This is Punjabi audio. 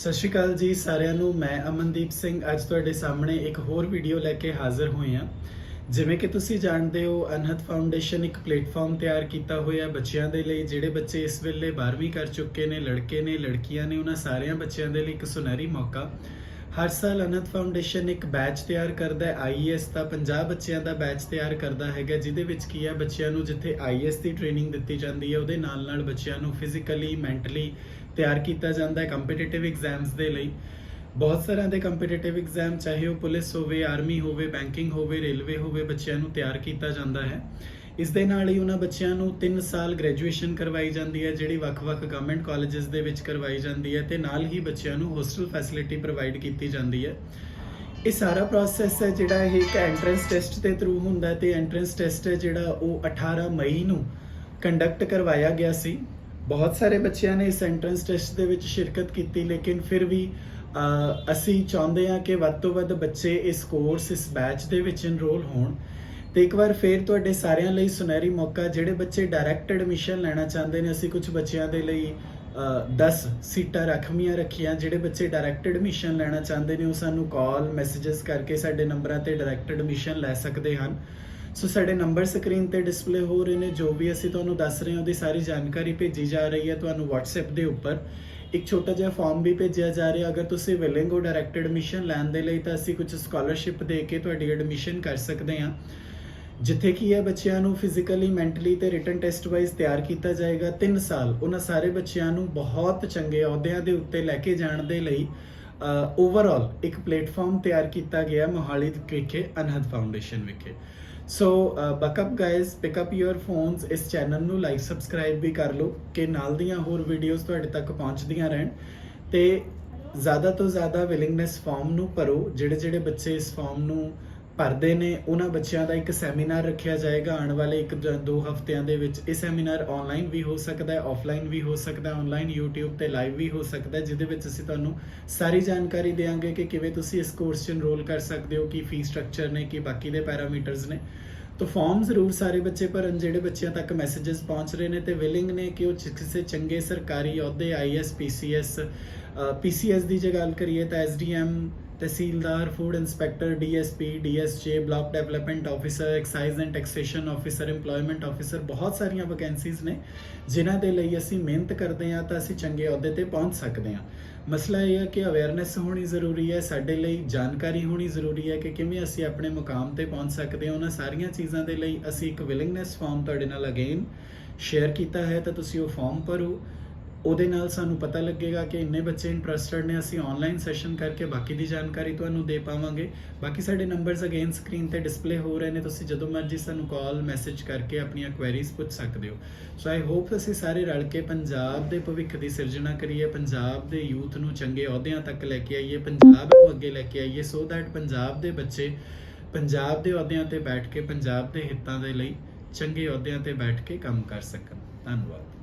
ਸਤਿ ਸ਼੍ਰੀ ਅਕਾਲ ਜੀ ਸਾਰਿਆਂ ਨੂੰ, ਮੈਂ ਅਮਨਦੀਪ ਸਿੰਘ। ਅੱਜ ਤੁਹਾਡੇ ਸਾਹਮਣੇ ਇੱਕ ਹੋਰ ਵੀਡੀਓ ਲੈ ਕੇ ਹਾਜ਼ਰ ਹੋਏ ਹਾਂ। ਜਿਵੇਂ ਕਿ ਤੁਸੀਂ ਜਾਣਦੇ ਹੋ, ਅਨਹਦ ਫਾਊਂਡੇਸ਼ਨ ਇੱਕ ਪਲੇਟਫਾਰਮ ਤਿਆਰ ਕੀਤਾ ਹੋਇਆ ਬੱਚਿਆਂ ਦੇ ਲਈ, ਜਿਹੜੇ ਬੱਚੇ ਇਸ ਵੇਲੇ 12ਵੀਂ ਕਰ ਚੁੱਕੇ ਨੇ, ਲੜਕੇ ਨੇ, ਲੜਕੀਆਂ ਨੇ, ਉਹਨਾਂ ਸਾਰਿਆਂ ਬੱਚਿਆਂ ਦੇ ਲਈ ਇੱਕ ਸੁਨਹਿਰੀ ਮੌਕਾ। ਹਰ ਸਾਲ ਅਨੰਦ ਫਾਊਂਡੇਸ਼ਨ ਇੱਕ ਬੈਚ ਤਿਆਰ ਕਰਦਾ ਹੈ। ਆਈਐਸ ਦਾ 50 ਬੱਚਿਆਂ ਦਾ ਬੈਚ ਤਿਆਰ ਕਰਦਾ ਹੈਗਾ, ਜਿਹਦੇ ਵਿੱਚ ਕੀ ਹੈ, ਬੱਚਿਆਂ ਨੂੰ ਜਿੱਥੇ ਆਈਐਸ ਦੀ ਟ੍ਰੇਨਿੰਗ ਦਿੱਤੀ ਜਾਂਦੀ ਹੈ, ਉਹਦੇ ਨਾਲ ਨਾਲ ਬੱਚਿਆਂ ਨੂੰ ਫਿਜ਼ੀਕਲੀ ਮੈਂਟਲੀ ਤਿਆਰ ਕੀਤਾ ਜਾਂਦਾ ਹੈ ਕੰਪੀਟੀਟਿਵ ਐਗਜ਼ਾਮਸ ਦੇ ਲਈ। ਬਹੁਤ ਸਾਰਿਆਂ ਦੇ ਕੰਪੀਟੀਟਿਵ ਐਗਜ਼ਾਮ ਚਾਹੇ ਉਹ ਪੁਲਿਸ ਹੋਵੇ ਆਰਮੀ ਹੋਵੇ ਬੈਂਕਿੰਗ ਹੋਵੇ ਰੇਲਵੇ ਹੋਵੇ, ਬੱਚਿਆਂ ਨੂੰ ਤਿਆਰ ਕੀਤਾ ਜਾਂਦਾ ਹੈ। ਇਸ ਦੇ ਨਾਲ ਹੀ ਉਹਨਾਂ ਬੱਚਿਆਂ ਨੂੰ 3 ਸਾਲ ਗ੍ਰੈਜੂਏਸ਼ਨ ਕਰਵਾਈ ਜਾਂਦੀ ਹੈ, ਜਿਹੜੀ ਵੱਖ-ਵੱਖ ਗਵਰਨਮੈਂਟ ਕਾਲਜਸ ਦੇ ਵਿੱਚ ਕਰਵਾਈ ਜਾਂਦੀ ਹੈ ਤੇ ਨਾਲ ਹੀ ਬੱਚਿਆਂ ਨੂੰ ਹੋਸਟਲ ਫੈਸਿਲਿਟੀ ਪ੍ਰੋਵਾਈਡ ਕੀਤੀ ਜਾਂਦੀ ਹੈ। ਇਹ ਸਾਰਾ ਪ੍ਰੋਸੈਸ ਹੈ ਜਿਹੜਾ ਇਹ ਇੱਕ ਐਂਟਰੈਂਸ ਟੈਸਟ ਦੇ ਥਰੂ ਹੁੰਦਾ ਹੈ ਤੇ ਐਂਟਰੈਂਸ ਟੈਸਟ ਹੈ ਜਿਹੜਾ ਉਹ 18 ਮਈ ਨੂੰ ਕੰਡਕਟ ਕਰਵਾਇਆ ਗਿਆ ਸੀ। ਬਹੁਤ ਸਾਰੇ ਬੱਚਿਆਂ ਨੇ ਇਸ ਐਂਟਰੈਂਸ ਟੈਸਟ ਦੇ ਵਿੱਚ ਸ਼ਿਰਕਤ ਕੀਤੀ, ਲੇਕਿਨ ਫਿਰ ਵੀ ਅਸੀਂ ਚਾਹੁੰਦੇ ਹਾਂ ਕਿ ਵੱਧ ਤੋਂ ਵੱਧ ਬੱਚੇ ਇਸ ਕੋਰਸ ਇਸ ਬੈਚ ਦੇ ਵਿੱਚ ਇਨਰੋਲ ਹੋਣ। ਤੇ ਇੱਕ ਵਾਰ ਫੇਰ ਤੁਹਾਡੇ ਸਾਰਿਆਂ ਲਈ ਸੁਨਹਿਰੀ ਮੌਕਾ ਜਿਹੜੇ ਬੱਚੇ ਡਾਇਰੈਕਟ ਐਡਮਿਸ਼ਨ ਲੈਣਾ ਚਾਹੁੰਦੇ ਨੇ ਅਸੀਂ ਕੁਝ ਬੱਚਿਆਂ ਦੇ ਲਈ ਅਹ, 10 ਸੀਟਾਂ ਰੱਖਵੀਆਂ ਰੱਖੀਆਂ ਜਿਹੜੇ ਬੱਚੇ ਡਾਇਰੈਕਟ ਐਡਮਿਸ਼ਨ ਲੈਣਾ ਚਾਹੁੰਦੇ ਨੇ ਉਹ ਸਾਨੂੰ ਕਾਲ ਮੈਸੇजेस ਕਰਕੇ ਸਾਡੇ ਨੰਬਰਾਂ ਤੇ ਡਾਇਰੈਕਟ ਐਡਮਿਸ਼ਨ ਲੈ ਸਕਦੇ ਹਨ। ਸੋ ਸਾਡੇ ਨੰਬਰ ਸਕਰੀਨ ਤੇ ਡਿਸਪਲੇ ਹੋ ਰਹੇ ਨੇ ਜੋ ਵੀ ਅਸੀਂ ਤੁਹਾਨੂੰ ਦੱਸ ਰਹੇ ਹਾਂ ਉਹਦੀ ਸਾਰੀ ਜਾਣਕਾਰੀ ਭੇਜੀ ਜਾ ਰਹੀ ਹੈ ਤੁਹਾਨੂੰ WhatsApp ਦੇ ਉੱਪਰ। ਇੱਕ ਛੋਟਾ ਜਿਹਾ ਫਾਰਮ ਵੀ ਭੇਜਿਆ ਜਾ ਰਿਹਾ ਅਗਰ ਤੁਸੀਂ ਵਿਲਿੰਗ ਹੋ ਡਾਇਰੈਕਟ ਐਡਮਿਸ਼ਨ ਲੈਣ ਦੇ ਲਈ ਤਾਂ ਅਸੀਂ ਕੁਝ ਸਕਾਲਰਸ਼ਿਪ ਦੇ ਕੇ ਤੁਹਾਡੀ ਐਡਮਿਸ਼ਨ ਕਰ ਸਕਦੇ ਹਾਂ। ਜਿੱਥੇ ਕੀ ਹੈ ਬੱਚਿਆਂ ਨੂੰ ਫਿਜ਼ੀਕਲੀ ਮੈਂਟਲੀ ਤੇ ਰਿਟਨ ਟੈਸਟ ਵਾਈਜ਼ ਤਿਆਰ ਕੀਤਾ ਜਾਏਗਾ 3 ਸਾਲ ਉਹਨਾਂ ਸਾਰੇ ਬੱਚਿਆਂ ਨੂੰ ਬਹੁਤ ਚੰਗੇ ਅਹੁਦਿਆਂ ਦੇ ਉੱਤੇ ਲੈ ਕੇ ਜਾਣ ਦੇ ਲਈ ਓਵਰਆਲ ਇੱਕ ਪਲੇਟਫਾਰਮ ਤਿਆਰ ਕੀਤਾ ਗਿਆ ਮੋਹਾਲੀ ਵਿਖੇ, ਅਨਹਦ ਫਾਊਂਡੇਸ਼ਨ ਵਿਖੇ। So back up guys pick up your phones ਇਸ ਚੈਨਲ ਨੂੰ ਲਾਈਕ ਸਬਸਕ੍ਰਾਈਬ ਵੀ ਕਰ ਲਓ, ਕਿ ਨਾਲ ਦੀਆਂ ਹੋਰ ਵੀਡੀਓਜ਼ ਤੁਹਾਡੇ ਤੱਕ ਪਹੁੰਚਦੀਆਂ ਰਹਿਣ ਤੇ ਜ਼ਿਆਦਾ ਤੋਂ ਜ਼ਿਆਦਾ ਵਿਲਿੰਗਨੈਸ ਫਾਰਮ ਨੂੰ ਭਰੋ ਜਿਹੜੇ ਜਿਹੜੇ ਬੱਚੇ ਇਸ ਫਾਰਮ ਨੂੰ ਭਰਦੇ ਨੇ, ਉਹਨਾਂ ਬੱਚਿਆਂ ਦਾ ਇੱਕ ਸੈਮੀਨਾਰ ਰੱਖਿਆ ਜਾਏਗਾ ਆਉਣ ਵਾਲੇ ਇੱਕ ਜਾਂ ਦੋ ਹਫ਼ਤਿਆਂ ਦੇ ਵਿੱਚ। ਇਹ ਸੈਮੀਨਾਰ ਆਨਲਾਈਨ ਵੀ ਹੋ ਸਕਦਾ ਹੈ ਆਫਲਾਈਨ ਵੀ ਹੋ ਸਕਦਾ ਹੈ ਆਨਲਾਈਨ YouTube ਤੇ ਲਾਈਵ ਵੀ ਹੋ ਸਕਦਾ ਹੈ, ਜਿਹਦੇ ਵਿੱਚ ਅਸੀਂ ਤੁਹਾਨੂੰ ਸਾਰੀ ਜਾਣਕਾਰੀ ਦੇਵਾਂਗੇ ਕਿ ਕਿਵੇਂ ਤੁਸੀਂ ਇਸ ਕੋਰਸ 'ਚ ਇਨਰੋਲ ਕਰ ਸਕਦੇ ਹੋ, ਕੀ ਫੀਸ ਸਟਰਕਚਰ ਨੇ, ਕੀ ਬਾਕੀ ਦੇ ਪੈਰਾਮੀਟਰਸ ਨੇ। ਤਾਂ ਫਾਰਮ ਜ਼ਰੂਰ ਸਾਰੇ ਬੱਚੇ ਭਰਨ, ਜਿਹੜੇ ਬੱਚਿਆਂ ਤੱਕ ਮੈਸੇजेस ਪਹੁੰਚ ਰਹੇ ਨੇ ਤੇ ਵਿਲਿੰਗ ਨੇ ਕਿ ਉਹ ਕਿਸੇ ਚੰਗੇ ਸਰਕਾਰੀ ਅਹੁਦੇ ਆਈਐਸ ਪੀਸੀਐਸ ਪੀਸੀਐਸ ਦੀ ਜੇ ਗੱਲ ਕਰੀਏ ਤਾਂ SDM tehsildar food inspector DSP DSJ block development officer excise and taxation officer employment officer ਬਹੁਤ ਸਾਰੀਆਂ ਵੈਕੈਂਸੀਜ਼ ਨੇ ਜਿਨ੍ਹਾਂ ਦੇ ਲਈ ਅਸੀਂ ਮਿਹਨਤ ਕਰਦੇ ਹਾਂ ਤਾਂ ਅਸੀਂ ਚੰਗੇ ਅਹੁਦੇ ਤੇ ਪਹੁੰਚ ਸਕਦੇ ਹਾਂ ਮਸਲਾ ਇਹ ਹੈ ਕਿ ਅਵੇਅਰਨੈਸ ਹੋਣੀ ਜ਼ਰੂਰੀ ਹੈ ਸਾਡੇ ਲਈ ਜਾਣਕਾਰੀ ਹੋਣੀ ਜ਼ਰੂਰੀ ਹੈ ਕਿ ਕਿਵੇਂ ਅਸੀਂ ਆਪਣੇ ਮੁਕਾਮ ਤੇ ਪਹੁੰਚ ਸਕਦੇ ਹਾਂ ਉਹਨਾਂ ਸਾਰੀਆਂ ਚੀਜ਼ਾਂ ਦੇ ਲਈ ਅਸੀਂ ਇੱਕ ਵਿਲਿੰਗਨੈਸ ਫਾਰਮ ਤੁਹਾਡੇ ਨਾਲ ਅਗੇਨ ਸ਼ੇਅਰ ਕੀਤਾ ਹੈ ਤਾਂ ਤੁਸੀਂ ਉਹ ਫਾਰਮ ਭਰੋ ਉਹਦੇ ਨਾਲ ਸਾਨੂੰ ਪਤਾ ਲੱਗੇਗਾ ਕਿ ਇੰਨੇ ਬੱਚੇ ਇੰਟਰਸਟਡ ਨੇ, ਅਸੀਂ ਆਨਲਾਈਨ ਸੈਸ਼ਨ ਕਰਕੇ ਬਾਕੀ ਦੀ ਜਾਣਕਾਰੀ ਤੁਹਾਨੂੰ ਦੇ ਪਾਵਾਂਗੇ। ਬਾਕੀ ਸਾਡੇ ਨੰਬਰਸ ਅਗੇਨ ਸਕਰੀਨ ਤੇ ਡਿਸਪਲੇ ਹੋ ਰਹੇ ਨੇ, ਤੁਸੀਂ ਜਦੋਂ ਮਰਜ਼ੀ ਸਾਨੂੰ ਕਾਲ ਮੈਸੇਜ ਕਰਕੇ ਆਪਣੀਆਂ ਕੁਐਰੀਜ਼ ਪੁੱਛ ਸਕਦੇ ਹੋ। ਸੋ ਆਈ ਹੋਪ ਅਸੀਂ ਸਾਰੇ ਰਲ ਕੇ ਪੰਜਾਬ ਦੇ ਭਵਿੱਖ ਦੀ ਸਿਰਜਣਾ ਕਰੀਏ, ਪੰਜਾਬ ਦੇ ਯੂਥ ਨੂੰ ਚੰਗੇ ਅਹੁਦਿਆਂ ਤੱਕ ਲੈ ਕੇ ਆਈਏ, ਪੰਜਾਬ ਨੂੰ ਅੱਗੇ ਲੈ ਕੇ ਆਈਏ ਸੋ ਦੈਟ ਪੰਜਾਬ ਦੇ ਬੱਚੇ ਪੰਜਾਬ ਦੇ ਅਹੁਦਿਆਂ ਤੇ ਬੈਠ ਕੇ, ਪੰਜਾਬ ਦੇ ਹਿੱਤਾਂ ਦੇ ਲਈ ਚੰਗੇ ਅਹੁਦਿਆਂ ਤੇ ਬੈਠ ਕੇ ਕੰਮ ਕਰ ਸਕਣ। ਧੰਨਵਾਦ।